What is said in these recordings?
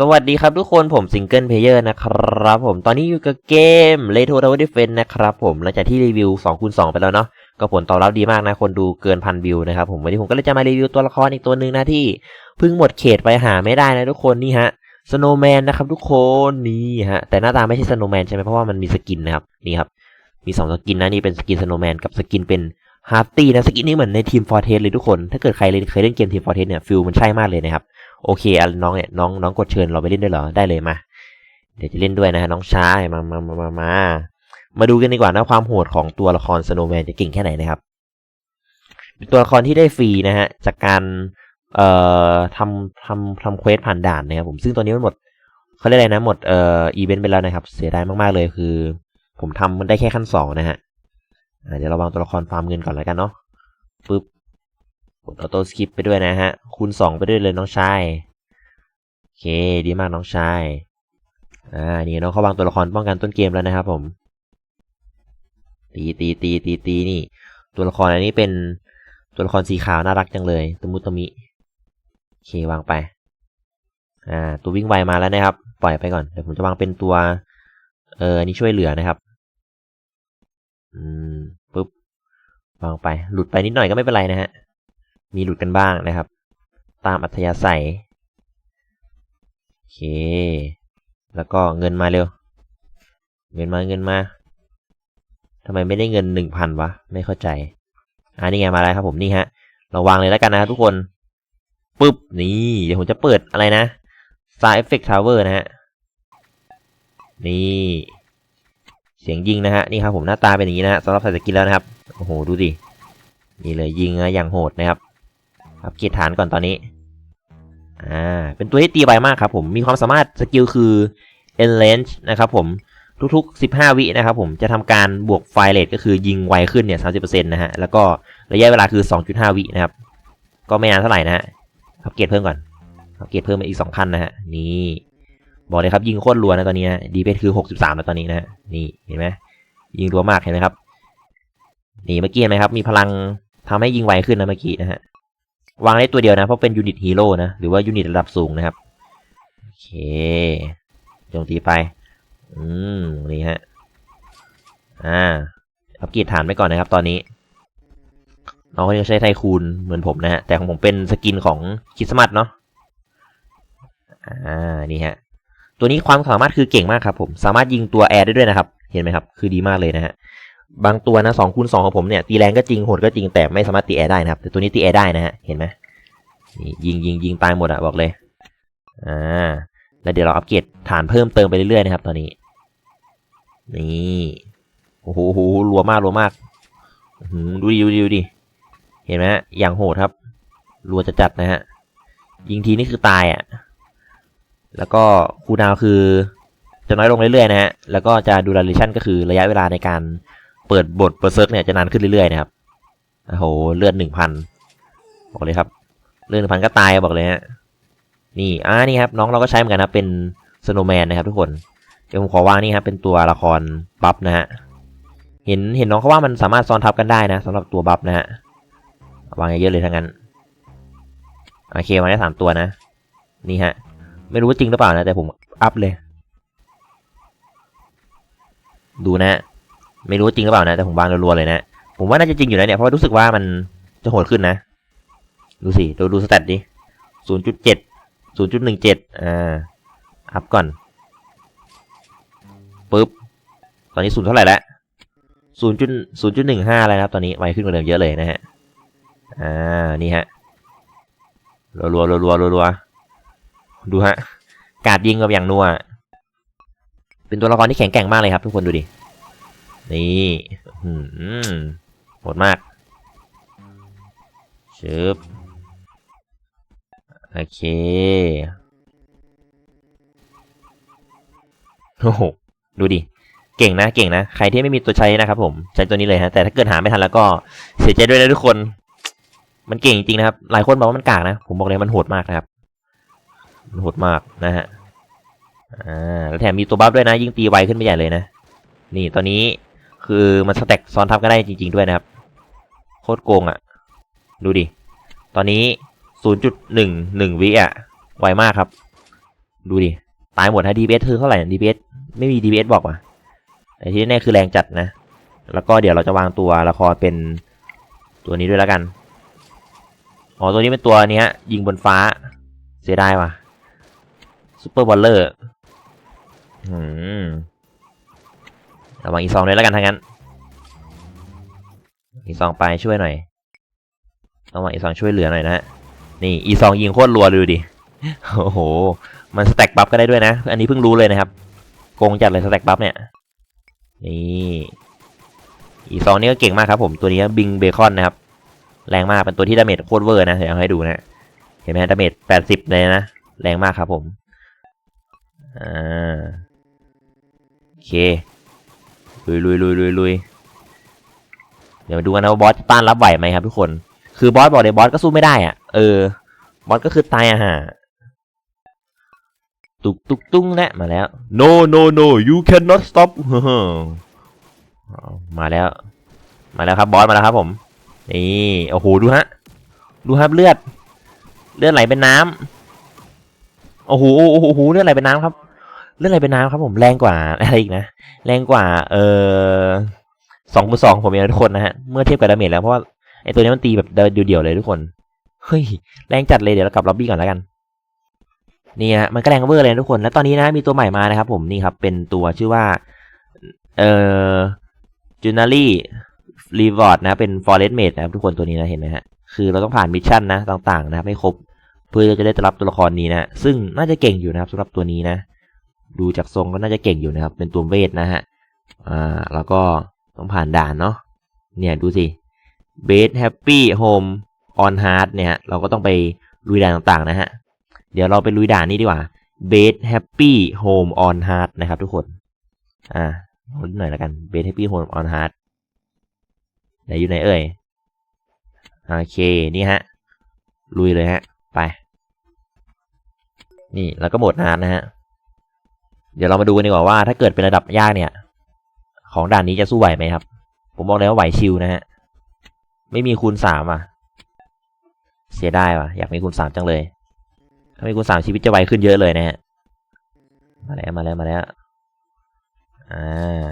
สวัสดีครับทุกคนผมซิงเกิลเพลเยอร์นะครับผมตอนนี้อยู่กับเกม l e t o Tower Defense นะครับผมหลังจากที่รีวิว2คูณ2ไปแล้วเนาะก็ผลตอบรับดีมากนะคนดูเกินพันวิวนะครับผมวันนี้ผมก็เลยจะมารีวิวตัวละครอีกตัวหนึ่งนะที่เพิ่งหมดเขตไปหาไม่ได้นะทุกคนนี่ฮะสโนแมนนะครับทุกคนนี่ฮะแต่หน้าตาไม่ใช่สโนแมนใช่ไหมเพราะว่ามันมีสกินนะครับนี่ครับมีสองสกินนะนี่เป็นสกินสโนแมนกับสกินเป็นฮาร์ตี้นะสกินนี้เหมือนในทีมฟอร์เทสเลยทุกคนถ้าเกิดใครเคยเล่นเกมทีมฟอร์เทสเนี่ยฟิลมันใช่มากเลยนะครับ โอเคอน้องเนี่ยน้องน้องกดเชิญเราไปเล่นด้วยเหรอได้เลยมา เดี๋ยวจะเล่นด้วยนะฮะน้องชายมามามามามามาดูกันดีกว่านะความโหดของตัวละครสโนว์แมนจะเก่งแค่ไหนนะครับเป็นตัวละครที่ได้ฟรีนะฮะจากการเอ่อทำทำทำเควสผ่านด่านนะครับผมซึ่งตอนนี้มันหมดเขาเรียกอะไรนะหมดเอ่ออีเวนต์ไปแล้วนะครับ เสียดายมากๆเลยคือ ผมทำมันได้แค่ขั้นสองนะฮะเดี๋ยวเราวางตัวละครฟาร์มเงินก่อนแล้วกันเนาะปึ๊บ กดออโต้สคิปไปด้วยนะฮะ คูณสองไปด้วยเลยน้องชาย โอเค ดีมากน้องชาย อ่า นี่น้องเขาวางตัวละครป้องกันต้นเกมแล้วนะครับผม ตีตีตีตีตีนี่ ตัวละครอันนี้เป็นตัวละครสีขาวน่ารักจังเลยตมุตมิ โอเค วางไป อ่า ตัววิ่งไวมาแล้วนะครับ ปล่อยไปก่อน เดี๋ยวผมจะวางเป็นตัว เอออันนี้ช่วยเหลือนะครับ อืม ปุ๊บ วางไป หลุดไปนิดหน่อยก็ไม่เป็นไรนะฮะ มีหลุดกันบ้างนะครับ ตามอัธยาศัย โอเค แล้วก็เงินมาเร็ว เงินมาเงินมาทำไมไม่ได้เงินหนึ่งพันวะ ไม่เข้าใจ อ่านี่ไงมาแล้วครับผมนี่ฮะ เราวางเลยแล้วกันนะครับทุกคน ปึ๊บ นี่ เดี๋ยวผมจะเปิดอะไรนะ Side Effect Tower นะฮะ นี่ เสียงยิงนะฮะ นี่ครับผมหน้าตาเป็นอย่างนี้นะฮะสำหรับใส่สกินแล้วนะครับ โอ้โห ดูดิ นี่เลยยิงนะอย่างโหดนะครับ อัปเกรดฐานก่อนตอนนี้ อ่า เป็นตัวที่ตีไวมากครับผม มีความสามารถสกิลคือ e n l a n g e นะครับผม ทุกๆ 15 วินะครับผม จะทำการบวกไฟเรทก็คือยิงไวขึ้นเนี่ย 30%นะฮะ แล้วก็ระยะเวลาคือ 2.5 วินะครับ ก็ไม่นานเท่าไหร่นะฮะ อัปเกรดเพิ่มก่อน อัปเกรดเพิ่มมาอีก2คันนะฮะ นี่ บอกเลยครับยิงโคตรรัวนะตอนนี้นะดีเพคือ 63แล้วตอนนี้นะฮะ นี่เห็นไหมยิงรัวมากเห็นไหมครับ นี่เมื่อกี้เห็นไหมครับ มีพลังทำให้ยิงไวขึ้นนะเมื่อกี้นะฮะ วางได้ตัวเดียวนะ เพราะเป็นยูนิตฮีโร่นะ หรือว่ายูนิตระดับสูงนะครับ โอเคโจมตีไป อืม นี่ฮะ อ่า อัปเกรดฐานไปก่อนนะครับตอนนี้น้องเขาจะใช้ไทคูนเหมือนผมนะฮะ แต่ของผมเป็นสกินของคริสต์มาสเนาะ อ่า นี่ฮะ ตัวนี้ความสามารถคือเก่งมากครับผม สามารถยิงตัวแอร์ได้ด้วยนะครับ เห็นไหมครับ คือดีมากเลยนะฮะ บางตัวนะสองคูณสองของผมเนี่ยตีแรงก็จริงโหดก็จริงแต่ไม่สามารถตีแอร์ได้นะครับ แต่ตัวนี้ตีแอร์ได้นะฮะเห็นไหมนี่ยิงยิงยิงตายหมดอะบอกเลยอ่าแล้วเดี๋ยวเราอัปเกรดฐานเพิ่มเติมไปเรื่อยๆนะครับ ตอนนี้ นี่โอ้โหรัวมากรัวมากหือดูดิดูดิดูดิเห็นไหมอย่างโหดครับรัวจะจัดนะฮะยิงทีนี่คือตายอะแล้วก็คูดาวคือจะน้อยลงเรื่อยๆนะฮะแล้วก็จะดู u r เลชั่นก็คือระยะเวลาในการ เปิดบทเปิดเซิร์ฟเนี่ยจะนานขึ้นเรื่อยๆนะครับโอ้โหเลือดหนึ่งพันบอกเลยครับ เลือดหนึ่งพันก็ตายบอกเลยฮะนี่อ่านี่ครับน้องเราก็ใช้เหมือนกันนะเป็นสโนว์แมนนะครับ ทุกคนเดี๋ยวผมขอวางนี่ครับเป็นตัวละครบัฟนะฮะเห็นเห็นน้องเขาว่ามันสามารถซ้อนทับกันได้นะสำหรับตัวบัฟนะฮะวางเยอะเลยทั้งนั้นโอเควางได้สามตัวนะนี่ฮะ ไม่รู้ว่าจริงหรือเปล่านะ แต่ผมอัพเลย ดูนะ ไม่รู้จริงหรือเปล่านะ แต่ผมวางรัวๆเลยนะ ผมว่าน่าจะจริงอยู่นะเนี่ย เพราะรู้สึกว่ามันจะโหดขึ้นนะ ดูสิ ดูดูสแตทดิศูนย์จุดเจ็ดศูนย์จุดหนึ่งเจ็ดอ่า อัพก่อนปุ๊บ ตอนนี้ศูนย์เท่าไหร่แล้วศูนย์จุดศูนย์จุดหนึ่งห้าแล้วนะครับ ตอนนี้ไวขึ้นกว่าเดิมเยอะเลยนะฮะ อ่า นี่ฮะ รัวรัวรัวรัวรัวดูฮะ กาดยิงกับอย่างนัว เป็นตัวละครที่แข็งแกร่งมากเลยครับทุกคนดูดิ นี่โหดมากชึบโอเคโอ้โหดูดิ เก่งนะเก่งนะ ใครที่ไม่มีตัวใช้นะครับผม ใช้ตัวนี้เลยฮะ แต่ถ้าเกิดหาไม่ทันแล้วก็เสียใจด้วยนะทุกคน มันเก่งจริงนะครับ หลายคนบอกว่ามันกากนะ ผมบอกเลยมันโหดมากนะครับ มันโหดมากนะฮะ อ่า แล้วแถมมีตัวบัฟด้วยนะ ยิ่งตีไวขึ้นไปใหญ่เลยนะ นี่ตอนนี้ คือมันสแต็กซ้อนทับกันได้จริง ๆ ด้วยนะครับ โคตรโกงอะ่ะ ดูดิ ตอนนี้ 0.11 วิอะ ไวมากครับ ดูดิ ตายหมดฮะ DPS คือเท่าไหร่ DPS ไม่มี DPS บอกว่ะแต่ที่แน่ๆคือแรงจัดนะ แล้วก็เดี๋ยวเราจะวางตัวละครเป็นตัวนี้ด้วยแล้วกัน อ๋อ ตัวนี้เป็นตัวเนี้ยยิงบนฟ้า เสียดายว่ะซูเปอร์บอลเลอร์ อืม ระวังอีซองด้วยแล้วกันทั้งนั้น อีซองไปช่วยหน่อยระวังอีซองช่วยเหลือหน่อยนะฮะ นี่อีซองยิงโคตรรัวเลยดูดิ โอ้โห มันสแต็กบัฟก็ได้ด้วยนะ อันนี้เพิ่งรู้เลยนะครับ โกงจัดเลยสแต็กบัฟเนี่ย นี่ อีซองนี่ก็เก่งมากครับผม ตัวนี้บิงเบคอนนะครับ แรงมาก เป็นตัวที่ดาเมจโคตรเวอร์นะ เดี๋ยวให้ดูนะ เห็นไหมดาเมจแปดสิบเลยนะ แรงมากครับผม อ่า โอเค ลุยลุยลุยลุยลุยเดี๋ยวมาดูกันนะว่าบอสจะต้านรับไหวไหมครับทุกคน คือบอสบอกเลยบอสก็สู้ไม่ได้อะ เออ บอสก็คือตายอะฮะตุกตุกตุ้งแหละมาแล้ว no no no you cannot stop มาแล้ว มาแล้วครับบอสมาแล้วครับผม นี่โอ้โหดูฮะ ดูครับเลือด เลือดไหลเป็นน้ำโอ้โหโอ้โหโอ้โหเลือดไหลเป็นน้ำครับ เลือดไหลเป็นน้ำครับผมแรงกว่าอะไรอีกนะ แรงกว่า เออสองคูณสองผมเองทุกคนนะฮะ เมื่อเทียบกับดาเมจแล้วเพราะว่าไอตัวนี้มันตีแบบเดียวๆเลยทุกคน เฮ้ย แรงจัดเลยเดี๋ยวเรากลับล็อบบี้ก่อนแล้วกัน นี่ฮะมันก็แรงเวอร์เลยทุกคน แล้วตอนนี้นะมีตัวใหม่มานะครับผมนี่ครับเป็นตัวชื่อว่า เอ่อจูนารี่รีวอร์ดนะเป็นฟอร์เรสเมดนะครับทุกคนตัวนี้นะเห็นไหมฮะคือเราต้องผ่านมิชชั่นนะต่างๆนะครับให้ครบ เพื่อจะได้รับตัวละครนี้นะซึ่งน่าจะเก่งอยู่นะครับสำหรับตัวนี้นะ ดูจากทรงก็น่าจะเก่งอยู่นะครับ เป็นตัวเวทนะฮะ อ่า แล้วก็ต้องผ่านด่านเนาะ เนี่ยดูสิเบสแฮปปี้โฮมออนฮาร์ดเนี่ย เราก็ต้องไปลุยด่านต่างๆนะฮะ เดี๋ยวเราไปลุยด่านนี้ดีกว่าเบสแฮปปี้โฮมออนฮาร์ดนะครับทุกคน อ่าลดหน่อยแล้วกันเบสแฮปปี้โฮมออนฮาร์ดไหนอยู่ไหนเอ่ย โอเค นี่ฮะ ลุยเลยฮะ ไป นี่ แล้วก็หมดนานนะฮะ เดี๋ยวเรามาดูกันดีกว่าว่าถ้าเกิดเป็นระดับยากเนี่ย ของด่านนี้จะสู้ไหวไหมครับ ผมบอกเลยว่าไหวชิวนะฮะ ไม่มีคูณสามอะ เสียไดายว่ะ อยากมีคูณสามจังเลย ถ้ามีคูณสามชีวิตจะไวขึ้นเยอะเลยนะฮะ มาแล้วมาแล้วมาแล้ว อ่า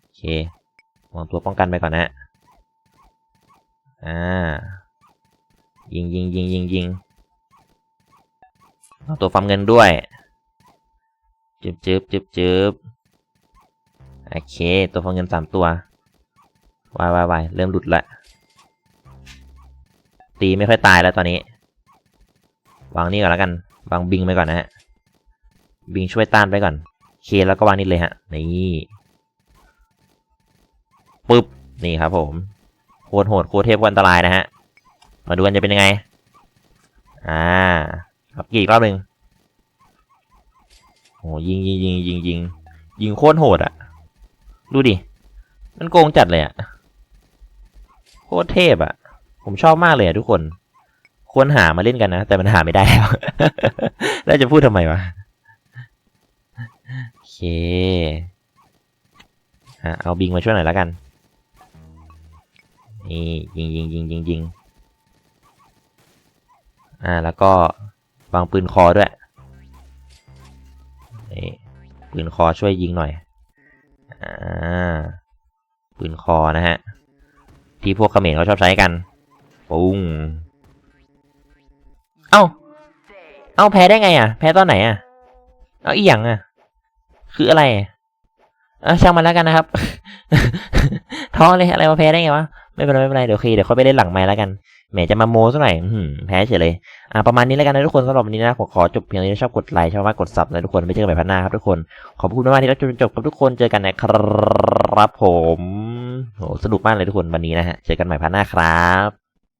โอเควางตัวป้องกันไปก่อนนะอ่า ยิงยิงยิงยิงยิงเอาตัวฟาร์มเงินด้วย จึบจึบจึบจึบโอเค ตัวฟาร์มเงินสามตัววายวายวายเริ่มหลุดละ ตีไม่ค่อยตายแล้วตอนนี้ วางนี่ก่อนแล้วกัน วางบิงไปก่อนนะฮะ บิงช่วยต้านไปก่อน เคแล้วก็วางนี่เลยฮะ นี่ปึ๊บ นี่ครับผม โคตรโหด โคตรเทพอันตรายนะฮะ มาดูกันจะเป็นยังไง อ่าครับกี่รอบหนึ่ง โอ้ยิงยิงยิงยิงยิงยิงโคตรโหดอะดูดิ มันโกงจัดเลยอะโคตรเทพอะผมชอบมากเลยอะทุกคน ควรหามาเล่นกันนะ แต่มันหาไม่ได้แล้วแล้วจะพูดทำไมวะโอเคเอาบิงมาช่วยหน่อยแล้วกัน นี่ยิงยิงยิงยิงยิงอ่าแล้วก็วางปืนคอด้วย ปืนคอช่วยยิงหน่อย อ่า ปืนคอนะฮะ ที่พวกเขมรเขาชอบใช้กัน ปุ้ง เอ้า เอ้าแพ้ได้ไงอะ แพ้ตอนไหนอะ เอาอีหยังอะ คืออะไรอะช่างมันแล้วกันนะครับ ท้อเลยอะไรมาแพ้ได้ไงวะ ไม่เป็นไรไม่เป็นไรเดี๋ยวโอเคเดี๋ยวเขาไปเล่นหลังไม้แล้วกัน แหมจะมาโม้ซะหน่อยแพ้เฉยเลยอ่าประมาณนี้แล้วกันนะทุกคนสำหรับวันนี้นะขอขอจบเพียงนี้ชอบกดไลค์ชอบมากกดซับนะทุกคนไปเจอกันใหม่พันหน้าครับทุกคน ขอบคุณมากที่รับชมจนจบกับทุกคนเจอกันนะครับผมโหสนุกมากเลยทุกคนวันนี้นะฮะเจอกันใหม่พันหน้าครับ